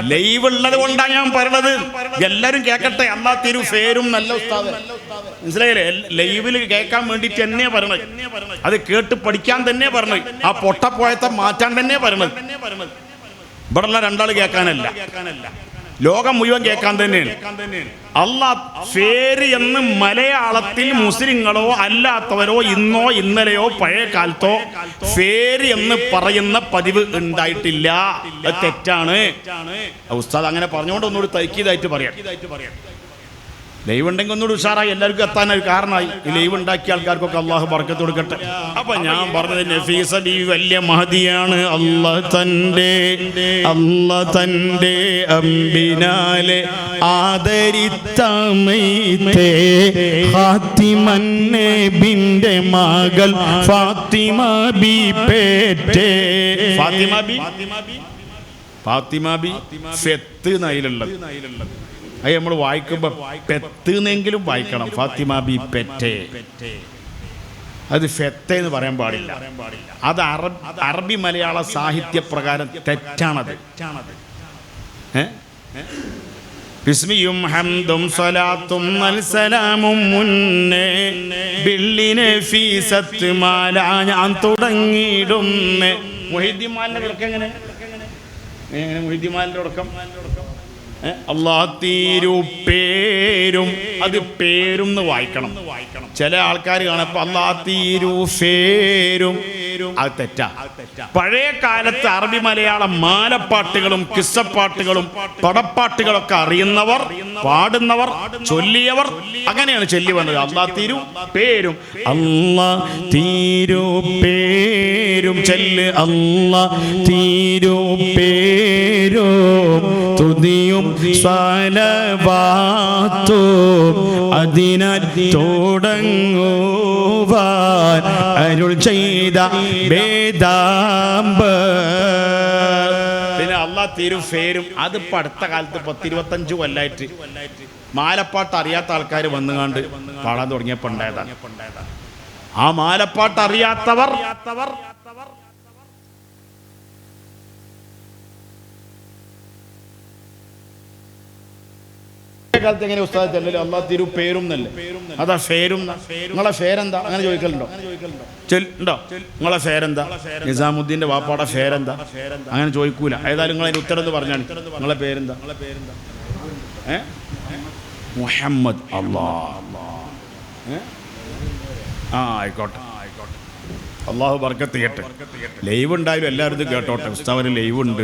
Live ഉള്ളത് കൊണ്ടാണ് ഞാൻ പറയണത് എല്ലാരും കേക്കട്ടെ. അന്നാ തിരു ഫേരും നല്ല ഉസ്താദ്. മനസ്സിലായില്ലേ? ലൈവിൽ കേൾക്കാൻ വേണ്ടിട്ട് തന്നെയാ പറയണത്. അത് കേട്ട് പഠിക്കാൻ തന്നെ പറഞ്ഞത് ആ പൊട്ടപ്പോയത്തെ മാറ്റാൻ തന്നെ പറയണത്. ഇവിടെയുള്ള രണ്ടാൾ കേൾക്കാനല്ല. ലോകം മുഴുവൻ കേൾക്കാൻ തന്നെയാണ്. അള്ളാ ഫേര് എന്ന് മലയാളത്തിൽ മുസ്ലിങ്ങളോ അല്ലാത്തവരോ ഇന്നോ ഇന്നലെയോ പഴയ കാലത്തോ ഫേര് എന്ന് പറയുന്ന പതിവ് ഉണ്ടായിട്ടില്ല. തെറ്റാണ്. ഉസ്താദ് അങ്ങനെ പറഞ്ഞുകൊണ്ട് ഒന്നുകൂടി തൈക്കിയതായിട്ട് പറയാം. ലൈവ് ഉണ്ടെങ്കിൽ ഒന്നുകൂടി ഉഷാറായി എല്ലാവർക്കും എത്താൻ ഒരു കാരണമായി. ഈ ലൈവ് ഉണ്ടാക്കിയ ആൾക്കാർക്കൊക്കെ അള്ളാഹു പറക്കത്ത് കൊടുക്കട്ടെ. അപ്പൊ ഞാൻ പറഞ്ഞത് നഫീസ ബി വലിയ മഹതിയാണ്. അല്ല തന്റെ അല്ല തന്റെ അമ്പിനാലെ ആദരിത്തമൈത്തേ. ഫാത്തിമന്നെ ബിന്റെ മകൾ ഫാത്തിമ ബി പേറ്റേ. ഫാത്തിമ ബി? ഫാത്തിമ ബി? ഫെത്ത് നയിലുള്ളത് അത് നമ്മൾ വായിക്കുമ്പോൾ പെത്ത് എന്നെങ്കിലും വായിക്കണം. ഫാത്തിമ ബി പെറ്റേ. അത് ഫെത്ത എന്ന് പറയാൻ പാടില്ല. അത് അറബ് മലയാള സാഹിത്യ പ്രകാരം തെറ്റാണത്? ബിസ്മിയും ഹംദും സ്വലാത്തും നൽസലാമും മുന്നേ ബില്ലിനെ ഫീസത്ത് മാല ഞാൻ തുടങ്ങിയിടുന്നേ. മൊഹിദ്ദിമാലിന്റെ തുടക്കം എങ്ങനെ? എങ്ങനെ മൊഹിദ്ദിമാലിന്റെ തുടക്കം? ഏ? അള്ളാ തീരു പേരും. അത് പേരും എന്ന് വായിക്കണം. ചില ആൾക്കാർ കാണപ്പോ അള്ളാഹത്തീരു ഫേരും അത് തെറ്റാ. പഴയ കാലത്ത് അറബി മലയാളം മാലപ്പാട്ടുകളും കിസ്സപ്പാട്ടുകളും പടപ്പാട്ടുകളൊക്കെ അറിയുന്നവർ പാടുന്നവർ ചൊല്ലിയവർ അങ്ങനെയാണ് ചൊല്ലി വന്നത്. അള്ളാഹത്തീരു പേരും. അള്ളാ തീരു പേരും. ചെല്ല് അല്ല തീരും പേരും തുതിയും സ്വലവാത്തു അതിനാൽ തുടങ്ങുവാൻ അരുൾ ചെയ്ത വേദാമ്പ. പിന്നെ അള്ളാ തീരും ഫേരും അത് ഇപ്പൊ അടുത്ത കാലത്ത് പത്തിരുപത്തഞ്ച് കൊല്ലായിട്ട് മാലപ്പാട്ട് അറിയാത്ത ആൾക്കാർ വന്നുകാണ്ട് പാടാൻ തുടങ്ങിയപ്പോൾ ഉണ്ടായതാണ് ആ മാലപ്പാട്ട് അറിയാത്തവർ കാലത്ത് എങ്ങനെ ഉസ്താദ് ചെല്ലല്ലോ അള്ളാഹ് തിരു പേരും എന്നല്ലേ? അതാ ഫേരും. നിങ്ങളെ ഫേരെന്താ അങ്ങനെ ചോദിക്കലുണ്ടോ? ഉണ്ടോ? നിങ്ങളെ ഫേരെന്താ നിസാമുദ്ദീന്റെ വാപ്പാടെ ഫേരെന്താ അങ്ങനെ ചോദിക്കൂല. ഏതായാലും നിങ്ങൾ അതിന് ഉത്തരം എന്ന് പറഞ്ഞാണ് നിങ്ങളെ പേരെന്താ? മുഹമ്മദ് അള്ളാ. ഏ? ആ ആയിക്കോട്ടെ. അള്ളാഹു ബർക്കത്ത് കേട്ടെ ലൈവ് ഉണ്ടായാലും എല്ലാവരും കേട്ടോട്ടെ. ഉസ്താവിന് ലൈവ് ഉണ്ട്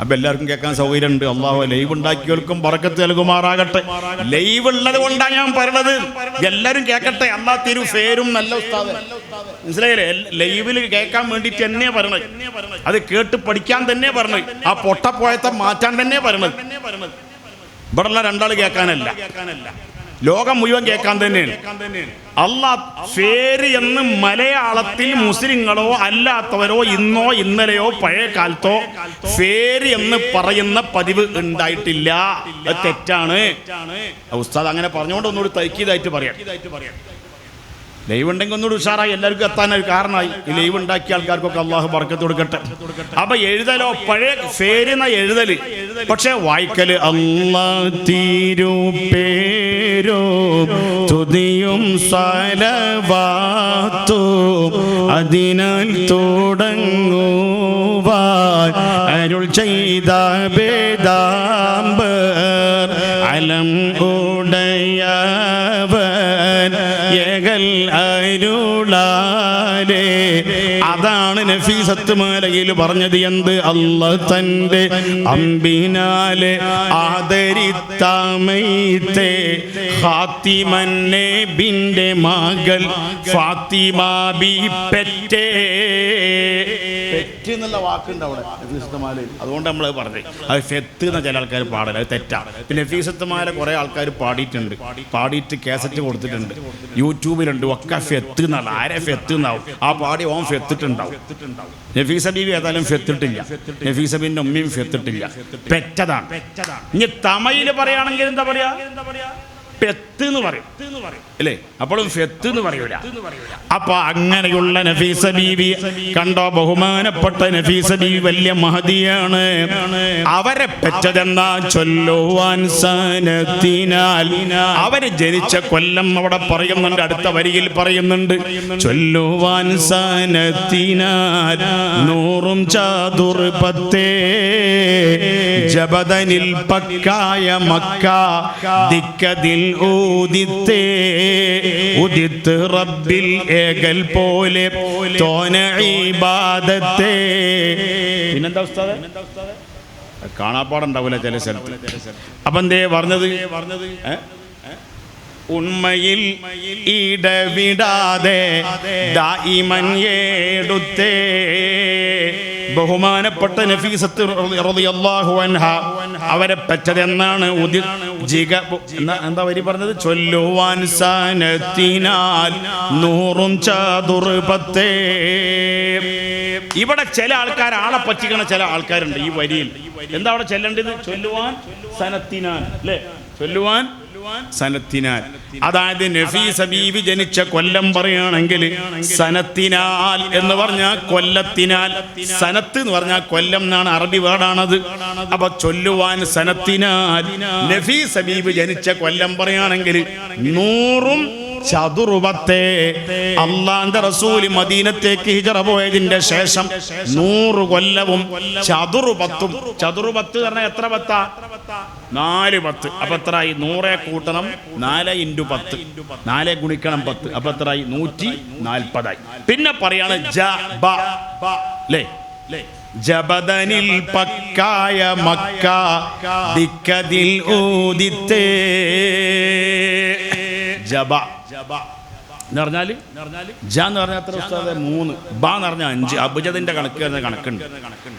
അപ്പൊ എല്ലാവർക്കും കേൾക്കാൻ സൗകര്യം ഉണ്ട് അള്ളാഹു ലൈവ് ഉണ്ടാക്കിയവർക്കും ബർക്കത്ത് നൽകുമാറാകട്ടെ. ലൈവ് ഉള്ളത് കൊണ്ടാണ് ഞാൻ പറഞ്ഞത്. എല്ലാവരും കേൾക്കട്ടെ. അള്ളാ തിരു ഫേരും നല്ല ഉസ്താദ്. മനസ്സിലായില്ലേ? ലൈവിൽ കേൾക്കാൻ വേണ്ടിട്ട് തന്നെ പറഞ്ഞത്. അത് കേട്ട് പഠിക്കാൻ തന്നെ പറഞ്ഞത്. ആ പൊട്ടപ്പോയത്തെ മാറ്റാൻ തന്നെ പറയണത് ഇവിടെയുള്ള രണ്ടാൾ കേൾക്കാനല്ല കേൾക്കാനല്ല. ലോകം മുഴുവൻ കേൾക്കാൻ തന്നെയാണ്. അള്ളാ ഫേര് എന്ന് മലയാളത്തിൽ മുസ്ലിങ്ങളോ അല്ലാത്തവരോ ഇന്നോ ഇന്നലെയോ പഴയ കാലത്തോ ഫേര് എന്ന് പറയുന്ന പതിവ് ഉണ്ടായിട്ടില്ല. തെറ്റാണ്. ഉസ്താദ് അങ്ങനെ പറഞ്ഞുകൊണ്ട് ഒന്നുകൂടി തൈക്കിയതായിട്ട് പറയാം. ലൈവ് ഉണ്ടെങ്കിൽ ഒന്നുകൂടി ഉഷാറായി. എല്ലാവർക്കും എത്താൻ ഒരു കാരണമായി. ഈ ലൈവ് ഉണ്ടാക്കിയ ആൾക്കാർക്കൊക്കെ അള്ളാഹു ബർക്കത്ത് കൊടുക്കട്ടെ. അപ്പൊ എഴുതലോ പഴയ ഫേരുന്ന എഴുതൽ. പക്ഷെ വായിക്കൽ അള്ളാ തീരൂ പേരോ തുതിയും സലവാത്തു അതിനാൽ തുടങ്ങുവാൻ അരുൾ ചെയ്ത അലം ഉടയവൻ അതാണ് നഫീസത്ത് മാലയിൽ പറഞ്ഞത് എന്ത്? അല്ല തന്റെ അമ്പിനാലെ ആദരിത്താമൈത്തേ ഫാത്തിമന്നെ മകൾ ഫാത്തിമ ബി പെറ്റേ. പെറ്റ് എന്നുള്ള വാക്കുണ്ട് അവിടെ നഫീസത്തുമാലയിൽ അതുകൊണ്ട് നമ്മൾ പറഞ്ഞത് അത് ഫെത്ത് എന്ന ചില ആൾക്കാർ പാടില്ല അത് തെറ്റാണ്. പിന്നെ നഫീസത്തുമാല കുറെ ആൾക്കാർ പാടിയിട്ടുണ്ട്. പാടിയിട്ട് കേസറ്റ് കൊടുത്തിട്ടുണ്ട്. യൂട്യൂബിലുണ്ട് ഒക്കെ ഫെത്ത് എന്നാണ്. ആരെ ഫെത്ത് എന്നാവും? ആ പാടി ഓൻ ഫെത്തിട്ടുണ്ടാവും. നഫീസ ബീവി ഏതായാലും ഫെത്തിട്ടില്ല. നഫീസ ബീന്റെ ഉമ്മയും ഫെത്തിട്ടില്ല. പെറ്റതാണ്. ഇനി തമയിൽ പറയുകയാണെങ്കിൽ എന്താ പറയാ? പെത്ത് എന്ന് പറയും. അല്ലേ? അപ്പോഴും ഫെത്ത് എന്ന് പറയൂല. അപ്പൊ അങ്ങനെയുള്ള നഫീസ ബീവി കണ്ടോ? ബഹുമാനപ്പെട്ട നഫീസ ബീവി വലിയ മഹതിയാണ്. അവരെ പെറ്റതെന്നാ ചൊല്ലുവാൻ സനത്തിനാൽ. അവർ ജനിച്ച കൊല്ലം അവിടെ പറയുന്നുണ്ട് അടുത്ത വരിയിൽ പറയുന്നുണ്ട്. ചൊല്ലുവാൻ സനത്തിനാൽ നൂറും ചാതുർപത്തേ ജബദനിൽ പക്കായ മക്ക ദിക്കതിൽ ഊദിത്തേ ഉദിത്ത് റബ്ബിൽ ഏകൽ പോലെ തോന ഇബാദത്തേ. പിന്നെന്താ ഉസ്താദ്? കാണാപ്പാടുണ്ടാവില്ല ചില സ്ഥലത്ത്. അപ്പൊ എന്തേ പറഞ്ഞത്? പറഞ്ഞത് ഉണ്മയിൽ ഇടവിടാതെ ദായിമൻ ഏടുത്തേ. ബഹുമാനപ്പെട്ട നഫീസത്ത് അവരെ ഉദി ജിഗ എന്താ വരി പറഞ്ഞത്? ചൊല്ലുവാൻ സാനത്തിനാൽ നൂറും ചതുർപത്തേ ഇവിടെ ചില ആൾക്കാർ ആളെ പറ്റിക്കണ ചില ആൾക്കാരുണ്ട് ഈ വരിയിൽ. എന്താ അവിടെ ചെല്ലേണ്ടത്? ചൊല്ലുവാൻ സനത്തിനാൽ അല്ലേ? ചൊല്ലുവാൻ സനത്തിനാൽ. അതായത് നഫീസ ബീവി ജനിച്ച കൊല്ലം പറയുകയാണെങ്കിൽ സനത്തിനാൽ എന്ന് പറഞ്ഞാൽ കൊല്ലത്തിനാൽ. സനത്ത് എന്ന് പറഞ്ഞാൽ കൊല്ലം എന്നാണ് അറബി വേർഡാണത്. അപ്പൊ ചൊല്ലുവാൻ സനത്തിനാൽ. നഫീസ ബീവി ജനിച്ച കൊല്ലം പറയുകയാണെങ്കിൽ നൂറും ചതുറുപത്തെ അള്ളാന്റെ റസൂൽ മദീനത്തേക്ക് ഹിജറ പോയതിന്റെ ശേഷം നൂറ് കൊല്ലവും ചതുറുപത്തും. ചതുറുപത്ത് പറഞ്ഞാൽ എത്ര പത്താ? നാല് പത്ത്. അപ്പൊ എത്രയായി? നൂറെ കൂട്ടണം. നാല് ഇന്റു പത്ത്. നാലെ ഗുണിക്കണം പത്ത്. അപ്പൊ എത്രയായി? നൂറ്റി നാൽപ്പതായി. പിന്നെ പറയാണ് ജപതനിൽ ജബദനിൽ പക്കായ മക്ക ദിക്കതിൽ ഊദിത്തേ ജബ. എന്ന് പറഞ്ഞാൽ? ജ എന്ന് പറഞ്ഞാൽ എത്ര ഉസ്താദ്? മൂന്ന്. ബ എന്ന് പറഞ്ഞാൽ അഞ്ച്. അബുജതിന്റെ കണക്ക് വരുന്ന കണക്കുണ്ട്.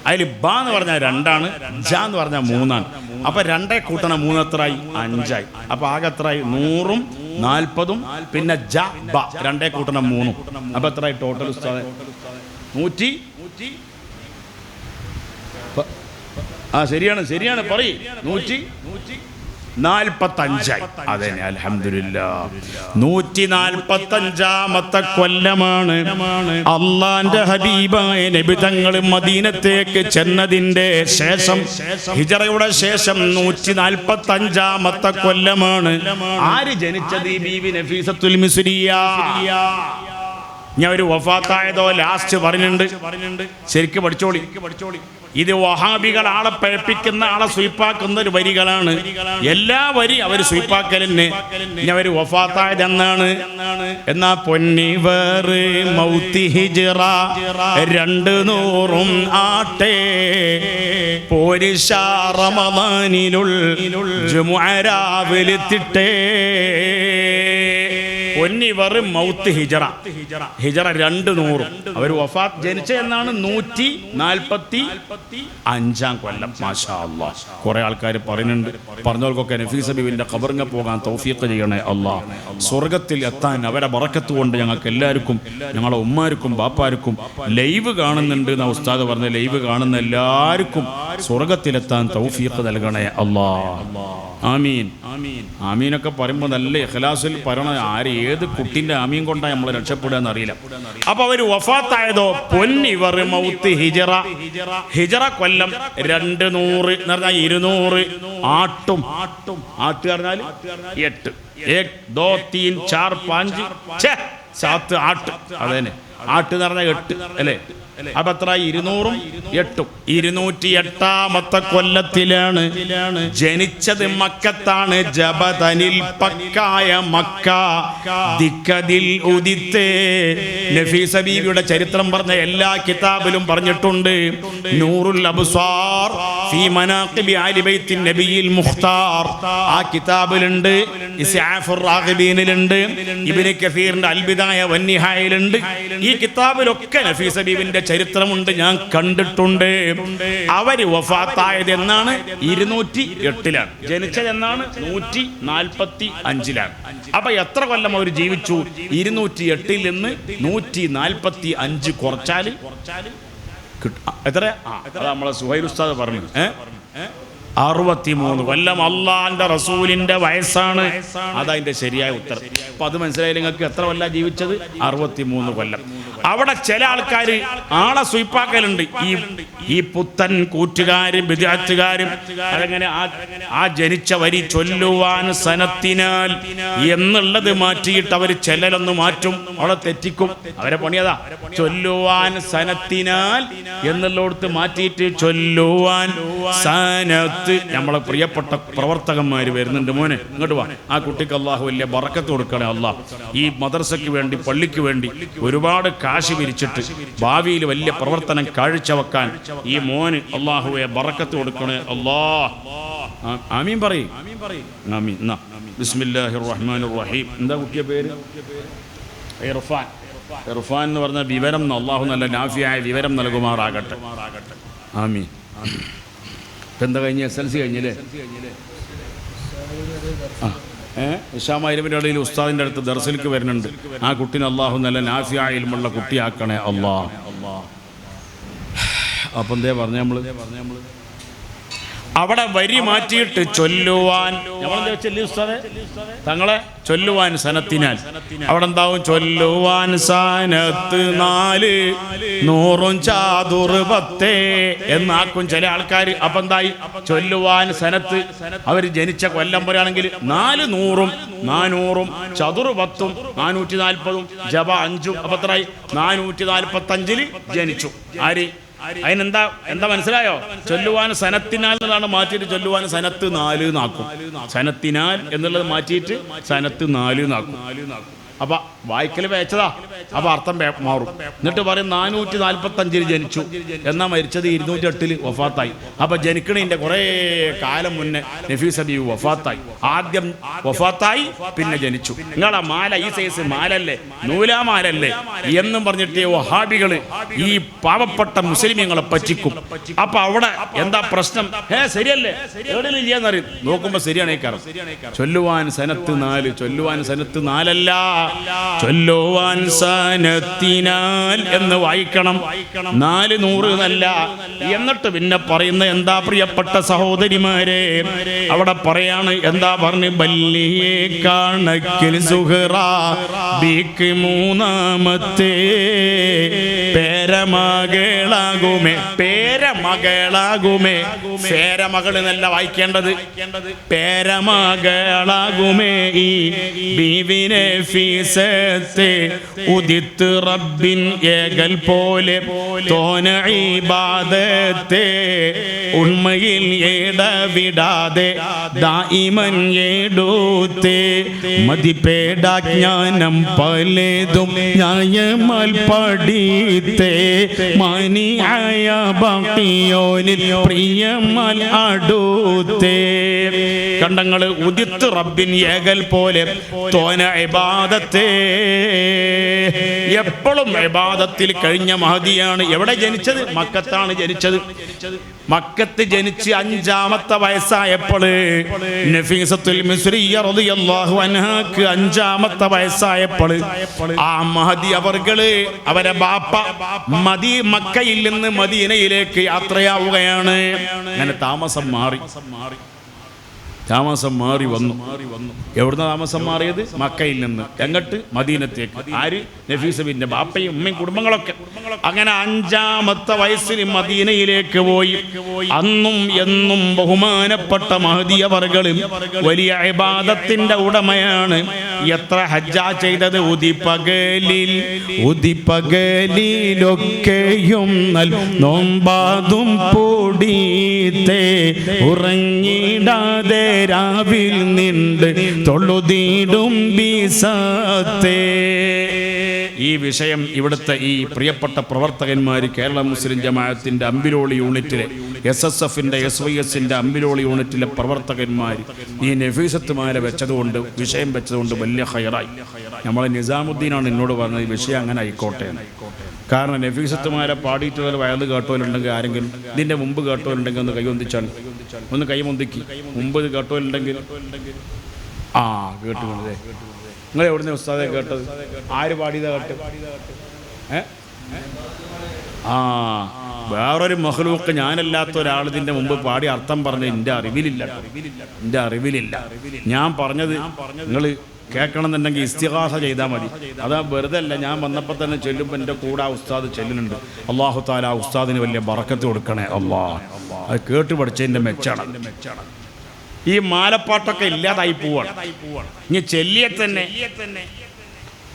അതിൽ ബ എന്ന് പറഞ്ഞാൽ രണ്ടാണ്. ജ എന്ന് പറഞ്ഞാൽ മൂന്നാണ്. അപ്പൊ രണ്ടേ കൂട്ടണ മൂന്ന് എത്രയായി അഞ്ചായി. അപ്പൊ ആകെ എത്രയായി നൂറും നാൽപ്പതും പിന്നെ ജ ബ. രണ്ടേ കൂട്ടണ മൂന്നും. അപ്പൊ എത്രയായി ടോട്ടൽ ഉസ്താദ്? നൂറ്റി? ആ ശരിയാണ് ശരിയാണ്. പറയൂറ്റി നൂറ്റി? നാൽപ്പത്തഞ്ചായി. അതെ അലഹമില്ല നൂറ്റി നാൽപ്പത്തഞ്ചാമത്തെ കൊല്ലമാണ് അള്ളാന്റെ ഹബീബായ നബിതങ്ങൾ മദീനത്തേക്ക് ചെന്നതിന്റെ ശേഷം ഹിജറയുടെ ശേഷം നൂറ്റി നാൽപ്പത്തി അഞ്ചാമത്തെ കൊല്ലമാണ്. ആര് ജനിച്ചത് ഈ ബീവി നഫീസത്തുൽ മിസ്രിയ? ഞാൻ ഒരു വഫാത്തായതോ ലാസ്റ്റ് പറഞ്ഞിട്ടുണ്ട്. ശരിക്ക് പഠിച്ചോളി. പഠിച്ചോളി ഇത് വഹാബികൾ ആളെ പഴപ്പിക്കുന്ന ആളെ സ്വീപ്പാക്കുന്ന ഒരു വരികളാണ്. എല്ലാ വരി അവർ സ്വീപ്പാക്കലിന് ഞാൻ ഒരു വഫാത്തായത് എന്നാണ് എന്നാ പൊന്നിവർ മൗത്തി ഹിജറ രണ്ട് നൂറും ആട്ടേ. പോരിശാറമദാനിലുൾ ജുമുഅരാവിലെത്തിട്ടേ പൊന്നിവർ മൗത്ത് ഹിജറ. ഹിജറ രണ്ട് നൂറും. അവർ വഫാത്ത് ജനിച്ച എന്നാണ്? നൂറ്റി നാൽപ്പത്തി അഞ്ചാം കൊല്ലം. മാഷാ കുറെ ആൾക്കാർ പറയുന്നുണ്ട്. പറഞ്ഞവർക്കൊക്കെ നഫീസ് ഹബീബിന്റെ കബറിങ്ങ പോകാൻ തൗഫീഖ് ചെയ്യണേ അള്ളാഹ് സ്വർഗത്തിൽ എത്താൻ അവരെ വറക്കത്ത് കൊണ്ട് ഞങ്ങൾക്ക് എല്ലാവർക്കും ഞങ്ങളെ ഉമ്മാർക്കും ബാപ്പാർക്കും ലൈവ് കാണുന്നുണ്ട് എന്ന ഉസ്താദ് പറഞ്ഞ ലൈവ് കാണുന്ന എല്ലാവർക്കും സ്വർഗത്തിലെത്താൻ തൗഫീഖ് നൽകണേ അള്ളാഹ് ആമീൻ. ആമീൻ. ആമീനൊക്കെ പറയുമ്പോൾ നല്ല ഇഖലാസിൽ പറയണ ആര് ഏത് കുട്ടിന്റെ ആമീൻ കൊണ്ടാണ് നമ്മൾ രക്ഷപ്പെടുക എന്നറിയില്ല. അപ്പൊ അവർ വഫാത്തായതോ? പൊന്നിവർ മൗത്ത് ഹിജറ. ഹിജറ കൊല്ലം രണ്ട് നൂറ് എന്ന് പറഞ്ഞാൽ ഇരുന്നൂറ് ആട്ടും. ആട്ടും ആട്ട് പറഞ്ഞാൽ എട്ട് ദോ തീൻ ചാർ പാഞ്ച്. സാത്ത് ആട്ട്. അതന്നെ. ആട്ട് എന്ന് പറഞ്ഞാൽ എട്ട്. അല്ലേ? അപ്പൊ എത്ര ഇരുന്നൂറും എട്ടും. ഇരുന്നൂറ്റി എട്ടാമത്തെ കൊല്ലത്തിലാണ് ജനിച്ചത് മക്കത്താണ്. ജബതനിൽ പക്കായ മക്ക. ദിക്കതിൽ ഉദിത്തേ. നഫീസ ബീവിയുടെ ചരിത്രം പറഞ്ഞ എല്ലാ കിതാബിലും പറഞ്ഞിട്ടുണ്ട്. നൂറുൽ അബ്സാർ. ഫീ മനാഖിബി ആലി ബൈത്തിൻ നബിയിൽ മുഖ്താർ. ആ കിതാബിലുണ്ട് ഇസ്ആഫുർ റാഗിബീനിലുണ്ട് ഇബ്നു കസീറിന്റെ അൽബിദായ വന്നിഹായിലുണ്ട്. ഈ കിതാബിലൊക്കെ നഫീസ ചരിത്രമുണ്ട് ഞാൻ കണ്ടിട്ടുണ്ട്. അവർ വഫാത്തായത് എന്നാണ്? ഇരുന്നൂറ്റി എട്ടിലാണ് ജനിച്ചത് എന്നാണ്? നൂറ്റി നാൽപ്പത്തി അഞ്ചിലാണ് അപ്പൊ എത്ര കൊല്ലം അവർ ജീവിച്ചു? ഇരുന്നൂറ്റി എട്ടിൽ നിന്ന് നൂറ്റി നാൽപ്പത്തി അഞ്ച് കുറച്ചാൽ എത്ര നമ്മളെ സുഹൈൽ ഉസ്താദ് പറഞ്ഞു? അറുപത്തിമൂന്ന് കൊല്ലം അള്ളാന്റെ റസൂലിന്റെ വയസ്സാണ്. അതതിന്റെ ശരിയായ ഉത്തരം. അപ്പൊ അത് മനസ്സിലായി നിങ്ങൾക്ക് എത്ര കൊല്ലം ജീവിച്ചത്? അറുപത്തിമൂന്ന് കൊല്ലം. അവിടെ ചില ആൾക്കാർ ആളെ സ്വീപ്പാക്കലുണ്ട്. ഈ ഈ പുത്തൻ കൂറ്റുകാരും വിദ്യാർത്ഥികാരും അതങ്ങനെ ആ ജനിച്ച വരി ചൊല്ലുവാൻ സനത്തിനാൽ എന്നുള്ളത് മാറ്റിയിട്ട് അവർ ചെല്ലലൊന്ന് മാറ്റും. അവളെ തെറ്റിക്കും. അവരെ പണിയതാ ചൊല്ലുവാൻ സനത്തിനാൽ എന്നുള്ളടത്ത് മാറ്റിയിട്ട് ചൊല്ലുവാൻ സനത്ത്. നമ്മളെ പ്രിയപ്പെട്ട പ്രവർത്തകന്മാർ വരുന്നുണ്ട് മോനെ. ഇങ്ങോട്ട് വാ. ആ കുട്ടിക്ക് അള്ളാഹു വലിയ ബറക്കത്ത് കൊടുക്കണേ അള്ളാഹ് ഈ മദർസയ്ക്ക് വേണ്ടി പള്ളിക്ക് വേണ്ടി ഒരുപാട് കാശ് പിരിച്ചിട്ട് ഭാവിയിൽ വലിയ പ്രവർത്തനം കാഴ്ചവെക്കാൻ ഈ മോന് അള്ളാഹുവെ ബറക്കത്ത് കൊടുക്കണേ. അള്ളാ. ആമീൻ പറയും. ആമീൻ. ബിസ്മില്ലാഹിർ റഹ്മാനിർ റഹീം എന്താ കുട്ടിയെ പേര്? ഇർഫാൻ. ഇർഫാൻ എന്ന് പറഞ്ഞ വിവരം അള്ളാഹു നല്ല നാഫിയായ വിവരം നൽകുമാറാകട്ടെ. ആമീൻ. എന്താ കഴിഞ്ഞ? എസ് എൽ സി കഴിഞ്ഞില്ലേ? ആ ഇടയിൽ ഉസ്താദിന്റെ അടുത്ത് ദർസിലേക്ക് വരുന്നുണ്ട്. ആ കുട്ടിനെ അള്ളാഹു നല്ല നാഫിയായിലുമുള്ള കുട്ടിയാക്കണേ കുട്ടിയാക്കണേ. അള്ളാഹ് അപ്പം എന്തേ പറഞ്ഞ നമ്മൾ അവിടെ വരി മാറ്റിയിട്ട് ചൊല്ലുവാൻ. തങ്ങളെ? ചൊല്ലുവാൻ സനത്തിനാൽ. അവിടെ എന്താവും ചൊല്ലുവാൻ സനത്ത് നാല്. നൂറും ചാതുറ് പത്തേ എന്നാക്കും ചില ആൾക്കാർ അപ്പൊ എന്തായി? ചൊല്ലുവാൻ സനത്ത്. അവർ ജനിച്ച കൊല്ലം പോരാണെങ്കിൽ നാല് നൂറും നാനൂറും ചതുറ് പത്തും നാനൂറ്റി നാൽപ്പതും ജപ അഞ്ചും. അപ്പത്രായി നാനൂറ്റി നാൽപ്പത്തഞ്ചിൽ ജനിച്ചു. ആര്? അതിനെന്താ എന്താ മനസ്സിലായോ? ചൊല്ലുവാൻ സനത്തിനാൽ എന്നുള്ളതാണ് മാറ്റിയിട്ട് ചൊല്ലുവാൻ സനത്ത് നാല് നാക്കും. സനത്തിനാൽ എന്നുള്ളത് മാറ്റിയിട്ട് സനത്ത് നാല് നാക്കും. നാല് നാക്കും. അപ്പൊ വായിക്കൽ വേച്ചതാ. അപ്പൊ അർത്ഥം മാറും. എന്നിട്ട് പറയും നാനൂറ്റി നാൽപ്പത്തി അഞ്ചിൽ ജനിച്ചു. എന്നാ മരിച്ചത് ഇരുന്നൂറ്റി എട്ടിൽ വഫാത്തായി. അപ്പൊ ജനിക്കണിന്റെ കുറേ കാലം മുന്നേ നഫീസ് ഹബീബ് വഫാത്തായി. ആദ്യം വഫാത്തായി പിന്നെ ജനിച്ചു. നിങ്ങളാ മാല ഈ സൈസ് മാലല്ലേ? നൂലാമാലല്ലേ എന്നും പറഞ്ഞിട്ട് വഹാബികൾ ഈ പാവപ്പെട്ട മുസ്ലിമീങ്ങളെ പറ്റിക്കും. അപ്പൊ അവിടെ എന്താ പ്രശ്നം? ഏ ശരിയല്ലേ? എവിടെയും ഇല്ലാന്നറിയും നോക്കുമ്പോ ശരിയാണ് ഈ ചൊല്ലുവാൻ സനത്ത് നാല് ചൊല്ലുവാൻ സനത്ത് നാലല്ല. ചൊല്ലുവാൻ സനത്തിനാൽ എന്ന് വായിക്കണം. നാല് നൂറ് എന്നല്ല. എന്നിട്ട് പിന്നെ പറയുന്ന എന്താ പ്രിയപ്പെട്ട സഹോദരിമാരെ? അവിടെ പറയാണ് എന്താ പറഞ്ഞു? ബല്ലിയെ കണക്കിൽ സുഹറ ബീക്ക് മൂന്നാമത്തെ പേരമകളാകുമേ പേരമകളാകുമേ. പേരമകൾ എന്നല്ല വായിക്കേണ്ടത്. പേരമകളാകുമേ ഈ ബീവിനെ ഫീസത്തെ ഉദിത്ത് റബ്ബിൻ ഏകൽ പോലെ തോന ഇബാദത്തെ ഉണ്മയിൽ ഏടവിടാതെ ദായിമൻ ഏടൂത്തെ മതിപ്പേടാജ്ഞാനം പലതും ന്യായമാൽ പഠിത്തേ. മാനിയായ ഭക്തിയോനിൽ പ്രിയമാൽ അടുത്തേ. കണ്ടങ്ങൾ ഉദിത്ത് റബ്ബിൻ ഏകൽ പോലെ തോന ഇബാദത്തെ. എപ്പോഴും ഇബാദത്തിൽ കഴിഞ്ഞ മഹതിയാണ് എവിടെ ജനിച്ചത്? മക്കത്താണ് ജനിച്ചത്. മക്കത്ത് ജനിച്ച് അഞ്ചാമത്തെ വയസ്സായപ്പോൾ അഞ്ചാമത്തെ വയസ്സായപ്പോൾ ആ മഹദി അവർകൾ അവരെ ബാപ്പ മതി മക്കയിൽ നിന്ന് മദീനയിലേക്ക് യാത്രയാവുകയാണ്. അങ്ങനെ താമസം മാറി. താമസം മാറി വന്നു. എവിടുന്ന താമസം മാറിയത്? മക്കയിൽ നിന്ന്. എങ്ങട്ട്? മദീനത്തേക്ക്. ആര്? നഫീസബിന്റെ ബാപ്പയും ഉമ്മയും കുടുംബങ്ങളൊക്കെ. അങ്ങനെ അഞ്ചാമത്തെ വയസ്സിൽ മദീനയിലേക്ക് പോയി. അന്നും എന്നും ബഹുമാനപ്പെട്ട മഹദിയവർകളും വലിയ ഇബാദത്തിന്റെ ഉടമയാണ്. എത്ര ഹജ്ജ ചെയ്തത്? ഉദിപ്പകലിൽ ഉദിപ്പകലിലൊക്കെയും നൽ നോമ്പാതും പൊടീത്തേ ഉറങ്ങിടാതെ രാവിൽ നിണ്ട് തൊഴുതിടും ബീസത്തേ ഈ വിഷയം ഇവിടുത്തെ ഈ പ്രിയപ്പെട്ട പ്രവർത്തകന്മാർ കേരള മുസ്ലിം ജമാഅത്തിന്റെ അമ്പിലോളി യൂണിറ്റിലെ എസ് എസ് എഫിന്റെ എസ് വൈ എസിന്റെ അമ്പിലോളി യൂണിറ്റിലെ പ്രവർത്തകന്മാർ ഈ നഫീസത്തുമാരെ വെച്ചതുകൊണ്ട് വിഷയം വെച്ചതുകൊണ്ട് വലിയ ഹയറായി നമ്മളെ നിസാമുദ്ദീനാണ് എന്നോട് പറഞ്ഞത് ഈ വിഷയം അങ്ങനെ ആയിക്കോട്ടെ. കാരണം നഫീസത്തുമാരെ പാടിയിട്ട് പോലെ വയത് കേട്ടോലുണ്ടെങ്കിൽ ആരെങ്കിലും ഇതിന്റെ മുമ്പ് കേട്ടോലുണ്ടെങ്കിൽ ഒന്ന് കൈവന്തിച്ചാണ് ഒന്ന് കൈമൊന്തിക്ക് മുമ്പ് ഇത് കേട്ടോലുണ്ടെങ്കിൽ ആ കേട്ടുകൊണ്ടേ നിങ്ങൾ എവിടുന്ന ഉസ്താദെ കേട്ടത്? ആര് പാടിയതാ കേട്ട്? ഏ? ആ വേറൊരു മഹ്ലൂക്ക് ഞാനല്ലാത്ത ഒരാൾ ഇതിന്റെ മുമ്പ് പാടി അർത്ഥം പറഞ്ഞ എന്റെ അറിവിലില്ല. എന്റെ അറിവിലില്ല. ഞാൻ പറഞ്ഞത് നിങ്ങൾ കേൾക്കണമെന്നുണ്ടെങ്കിൽ ഇസ്തിഹാസ ചെയ്താൽ മതി. അതാ വെറുതെ അല്ല ഞാൻ വന്നപ്പോൾ തന്നെ ചെല്ലുമ്പോൾ എന്റെ കൂടെ ആ ഉസ്താദ് ചെല്ലുന്നുണ്ട്. അള്ളാഹു താല ആ ഉസ്താദിന് വലിയ ബറക്കത്ത് കൊടുക്കണേ. അള്ളാ അത് കേട്ട് പഠിച്ചതിന്റെ മെച്ചാണ് ഈ മാലപ്പാട്ടൊക്കെ ഇല്ലാതായി പോവാണ്. ഇനി ചെല്ലിയെ തന്നെ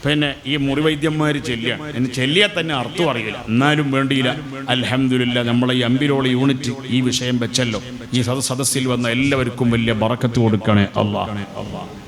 പിന്നെ ഈ മുറിവൈദ്യന്മാർ ചെല്ലിയാണ് ഇനി ചെല്ലിയെ തന്നെ അർത്ഥം അറിയില്ല. എന്നാലും വേണ്ടിയില്ല. അലഹമില്ല നമ്മളെ ഈ അമ്പിലോള യൂണിറ്റ് ഈ വിഷയം വെച്ചല്ലോ. ഈ സദ- സദസ്സിൽ വന്ന എല്ലാവർക്കും വലിയ ബറക്കത്ത് കൊടുക്കണേ. അള്ളാഹ് അള്ളാഹ്